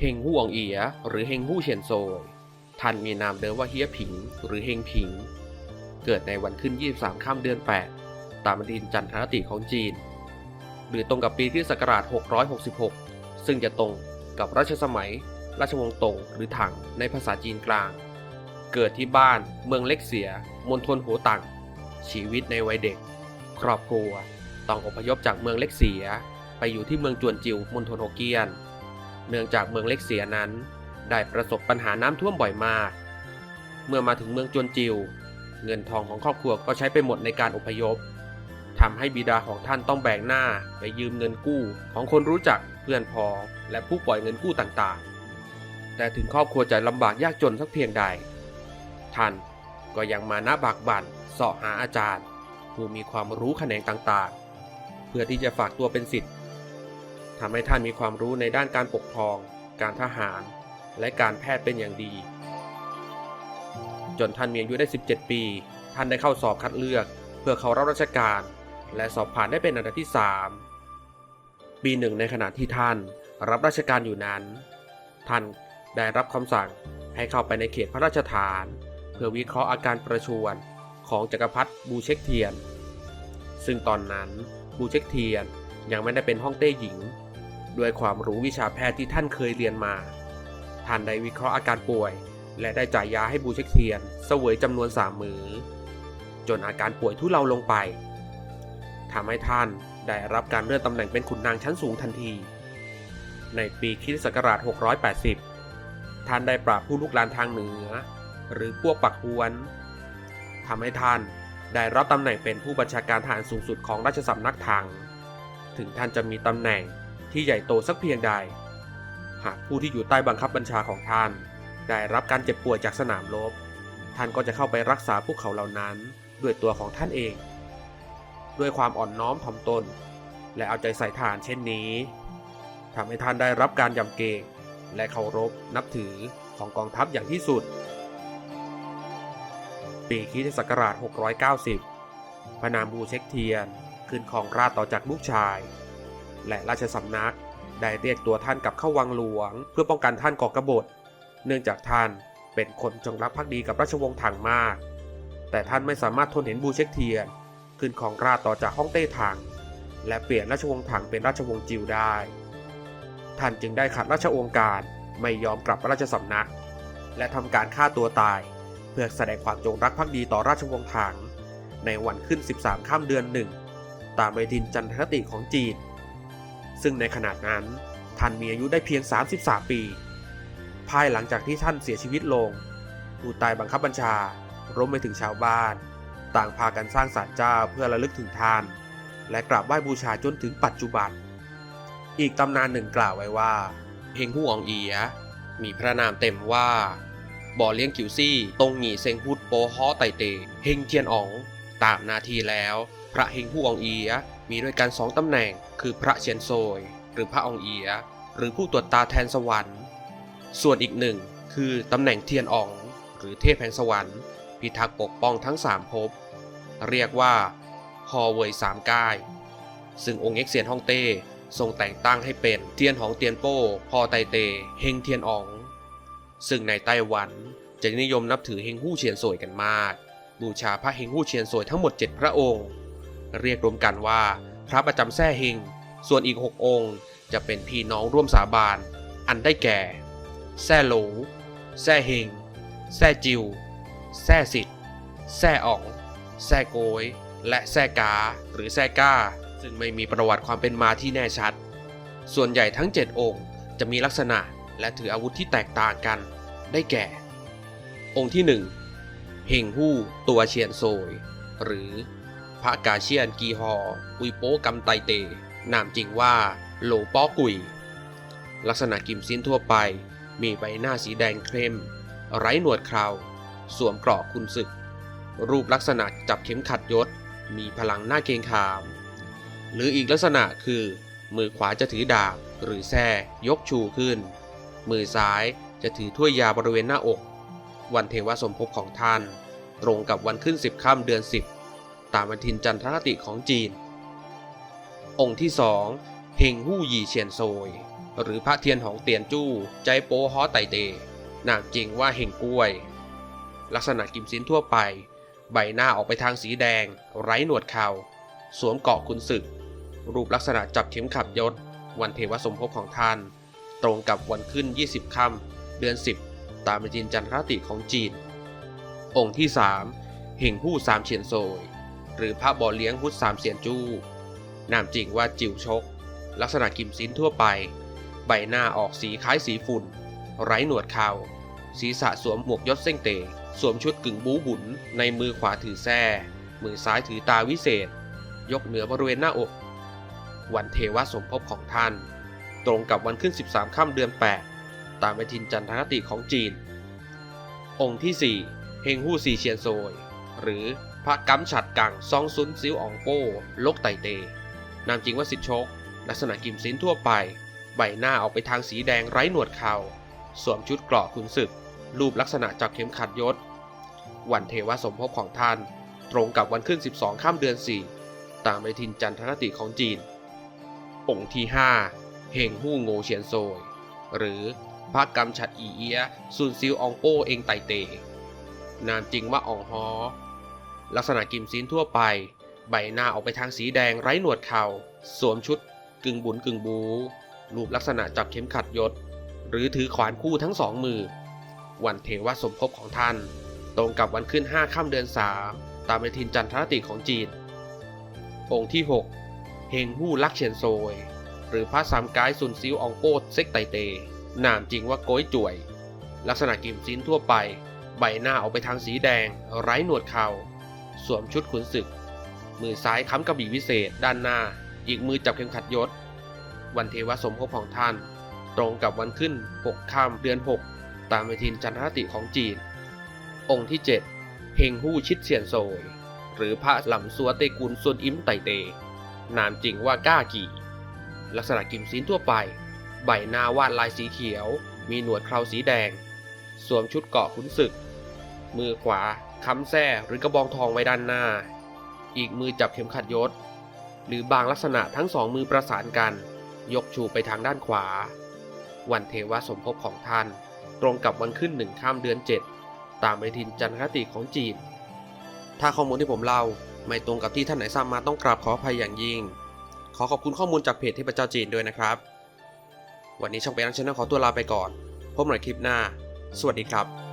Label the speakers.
Speaker 1: เฮงฮู่อองเอีย หรือเฮงฮู่เฉียนโซยท่านมีนามเดิมว่าเฮียผิง หรือเฮงผิง เกิดในวันขึ้น 23 ข้ามเดือน 8 ตามปฏิทินจันทรคติของจีน หรือตรงกับปีคริสต์ศักราช 666 ซึ่งจะตรงกับรัชสมัย ราชวงศ์ตงหรือถังในภาษาจีนกลาง เกิดที่บ้านเมืองเล็กเสียมณฑลหัวตังชีวิตในวัยเด็ก ครอบครัวต้องอพยพจากเมืองเล็กเสีย ไปอยู่ที่เมืองจวนจิวมณฑลโฮเกียน เนื่องจากเมืองเล็กเสียนั้น ได้ประสบปัญหาน้ำท่วมบ่อยมาก เมื่อมาถึงเมืองจวนจิว เงินทองของครอบครัวก็ใช้ไปหมดในการอพยพทำให้บิดาของท่านต้องแบ่งหน้าไปยืมเงินกู้ของคนรู้จักเพื่อนพอและผู้ปล่อยเงินกู้ต่างๆ แต่ถึงครอบครัวจะลำบากยากจนสักเพียงใด ท่านก็ยังมาหน้าบากบั่นเสาะหาอาจารย์ ผู้มีความรู้แขนงต่างๆ เพื่อที่จะฝากตัวเป็นศิษย์ ทำให้ท่านมีความรู้ในด้านการปกครอง การทหาร และการแพทย์เป็นอย่างดี จนท่านมีอายุได้ 17 ปี ท่านได้เข้าสอบคัดเลือก เพื่อเข้ารับราชการ และสอบผ่านได้เป็นอันดับที่ 3 ปีหนึ่งในขณะที่ท่านรับราชการอยู่นั้น ท่านได้รับคำสั่งให้เข้าไปในเขตพระราชฐาน เพื่อวิเคราะห์อาการประชวรของจักรพรรดิบูเช็กเทียน ซึ่งตอนนั้นบูเช็กเทียนยังไม่ได้เป็นห้องเต้หญิง ด้วยความรู้วิชาแพทย์ที่ท่านเคยเรียนมา ท่านได้วิเคราะห์อาการป่วย และได้จ่ายยาให้บูเช็กเทียนเสวยจำนวนสามมือ จนอาการป่วยทุเลาลงไปทำให้ท่านได้รับการเลื่อนตำแหน่งเป็นขุนนางชั้นสูงทันที ในปีคริสตศักราช 680 ท่านได้ปราบผู้ลุกลานทางเหนือ หรือพวกปักฮวนทำให้ท่านได้รับตำแหน่งเป็นผู้บัญชาการทหารสูงสุดของราชสำนักทางถึงท่านจะมีตำแหน่ง ที่ใหญ่โตสักเพียงใด หากผู้ที่อยู่ใต้บังคับบัญชาของท่าน ได้รับการเจ็บป่วยจากสนามรบ ท่านก็จะเข้าไปรักษาพวกเขาเหล่านั้นด้วยตัวของท่านเอง ด้วยความอ่อนน้อมถ่อมตน และเอาใจใส่ทารเช่นนี้ทำให้ท่านได้รับการยำเกรงและเคารพนับถือของกองทัพอย่างที่สุด ปีคิศักราช 690 พระนามบูเช็กเทียน ขึ้นของราชต่อจากลูกชาย และราชสำนัก ได้เรียกตัวท่านกลับเข้าวังหลวง เพื่อป้องกันท่านก่อกบฏ เนื่องจากท่านเป็นคนจงรักภักดีกับราชวงศ์ถังมาก แต่ท่านไม่สามารถทนเห็นบูเช็กเทียน ขึ้นของราชต่อจากฮ่องเต้ถัง และเปลี่ยนราชวงศ์ถังเป็นราชวงศ์จิวได้ ท่านจึงได้ขัดราชองการไม่ยอมกลับราชสำนัก และทำการฆ่าตัวตาย เพื่อแสดงความจงรักภักดีต่อราชวงศ์ถัง ในวันขึ้น 13 ข้ามเดือนหนึ่ง ตามปฏิทินจันทรติของจีน ซึ่งในขณะนั้นท่านมีอายุได้เพียง 33 ปี ภายหลังจากที่ท่านเสียชีวิตลง ผู้ใตายบังคับบัญชารวมไปถึงชาวบ้าน ต่างพากันสร้างศาลเจ้าเพื่อระลึกถึงท่าน และกราบไหว้บูชาจนถึงปัจจุบัน อีกตำนานหนึ่งกล่าวไว้ว่าเฮงฮู่อองเอีย มีพระนามเต็มว่าบ่อเลี้ยงกิวซี่ตงหงีเซงพุดโปฮอไตเตเฮงเทียนอ๋องตามนาทีแล้ว พระเฮงฮู่อองเอีย มีด้วยกันสองตำแหน่ง คือพระเชียนโซย หรือพระองเอีย หรือผู้ตรวจตาแทนสวรรค์ ส่วนอีกหนึ่งคือตำแหน่งเทียนออง หรือเทพแห่งสวรรค์ พิทักษ์ปกป้องทั้งสามภพ เรียกว่าฮอเวยสามก้าย ซึ่งองค์เอ็กเซียนฮ่องเต้ทรงแต่งตั้งให้เป็นเทียนหองเตียนโป้พอไตเต เฮงเทียนออง ซึ่งในไต้หวันจะนิยมนับถือเฮงฮู้เชียนโซยกันมาก บูชาพระเฮงฮู้เชียนโซยทั้งหมด 7 พระองค์ เรียกรวมกันว่า พระประจำแท่เฮงส่วนอีก 6 องค์ จะเป็นพี่น้องร่วมสาบาน อันได้แก่แท่โหลแท่เฮงแท่จิวแท่สิทธิ์แท่อ๋องแท่โกย และแท่กา หรือแท่ก้า ซึ่งไม่มีประวัติความเป็นมาที่แน่ชัด ส่วนใหญ่ทั้ง 7 องค์จะมีลักษณะและถืออาวุธที่แตกต่างกัน ได้แก่ องค์ที่ 1เฮงฮู้ตัวเชียนโซย หรือ พระกาเชียนกีฮออุยโป้กำไตเต นามจริงว่าโหลป้อกุย ลักษณะกิมซินทั่วไป มีใบหน้าสีแดงเข้ม ไร้หนวดเคราสวมเกราะคุณศึก รูปลักษณะจับเข็มขัดยศ มีพลังหน้าเกงขาม หรืออีกลักษณะคือ มือขวาจะถือดาบหรือแส้ยกชูขึ้น มือซ้ายจะถือถ้วยยาบริเวณหน้าอก วันเทวสมภพของท่าน ตรงกับวันขึ้นสิบค่ำเดือนสิบ ตามวันทินจันทรคติของจีน องค์ที่สองเฮงฮู่ยีเฉียนโซย หรือพระเทียนหองเตียนจู้ ใจโปฮอไตเตนามจริงว่าเฮงกล้วย ลักษณะกิมซินทั่วไป ใบหน้าออกไปทางสีแดง ไร้หนวดเขา่าสวมเกาะขุนศึก รูปลักษณะจับเข็มขัดยศ วันเทวสมภพของท่าน ตรงกับวันขึ้น 20 ค่ำเดือน 10 ตามปฏิทินจันทรคติของจีน องค์ที่ 3 เห่งหู้สามเฉียนโซย หรือพระบ่อเลี้ยงพุทธสามเสียนจู้นามจริงว่าจิวชก ลักษณะกิมซินทั่วไป ใบหน้าออกสีคล้ายสีฝุ่น ไร้หนวดเขา่าศีรษะสวมหมวกยศเส้งเตสวมชุดกึ่งบูบุนในมือขวาถือแส้มือซ้ายถือตาวิเศษ ยกเหนือบริเวณหน้าอก วันเทวสมภพของท่าน ตรงกับวันขึ้น 13ค่ำเดือน 8 ตามปฏิทินจันทรคติของจีน องค์ที่ 4 เฮงฮู้ซีเชียนโซย หรือ ระกัมฉัดกังซองซุนซิวอองโป้ลกไตเต นามจริงว่าสิทธชคลักษณะกิมซินทั่วไป ใบหน้าออกไปทางสีแดงไร้หนวดเขา่าสวมชุดเกราะขุนศึก รูปลักษณะจับเข็มขัดยศ วันเทวสมภพของท่าน ตรงกับวันขึ้น 12 ข้ามเดือน 4 ตามปฏิทินจันทรติของจีน องค์ที่ 5 เฮงฮู้โงเฉียนโซย หรือพระกำฉัดอีเอียซุนซิวอองโป้เองไตเต นามจริงว่าอองฮอ ลักษณะกิมซินทั่วไป ใบหน้าออกไปทางสีแดงไร้หนวดเขา่า สวมชุดกึ่งบุญกึ่งบู รูปลักษณะจับเข็มขัดยศ หรือถือขวานคู่ทั้งสองมือ วันเทวสมภพของท่าน ตรงกับวันขึ้น5ค่ำเดือน3ตามปฏิทินจันทรคติของจีน องค์ที่ 6 เฮงฮู้ลักเฉียนโซย หรือพระสามกายซุนซิวอองโป้เซ็กไตเต นามจริงว่าโก้ยจ่วย ลักษณะกิมซินทั่วไป ใบหน้าออกไปทางสีแดง ไร้หนวดเขา่า สวมชุดขุนศึก มือซ้ายค้ำกระบี่วิเศษ ด้านหน้า อีกมือจับเข็มขัดยศ วันเทวสมภพของท่าน ตรงกับวันขึ้น 6ค่ำเดือน 6 ตามปฏิทินจันทรติของจีน องค์ที่ 7 เฮงฮู้ชิดเฉียนโซย หรือพระหลำซัวเตกุลซุนอิมไตเต นามจริงว่าก้ากี่ ลักษณะกิมซินทั่วไป ใบหน้าวาดลายสีเขียว มีหนวดเคราสีแดง สวมชุดเกาะขุนศึก มือขวา ค้ำแส้หรือกระบองทองไว้ด้านหน้า อีกมือจับเข็มขัดยศ หรือบางลักษณะทั้งสองมือประสานกัน ยกชูไปทางด้านขวา วันเทวสมภพของท่าน ตรงกับวันขึ้นหนึ่งข้ามเดือน7ตามปฏิทินจันทรคติของจีน ถ้าข้อมูลที่ผมเล่าไม่ตรงกับที่ท่านไหนทราบมาต้องกราบขออภัยอย่างยิ่ง ขอขอบคุณข้อมูลจากเพจเทพเจ้าจีนด้วยนะครับ วันนี้ช่องไปรังชนลขอตัวลาไปก่อน พบกันใหม่คลิปหน้า สวัสดีครับ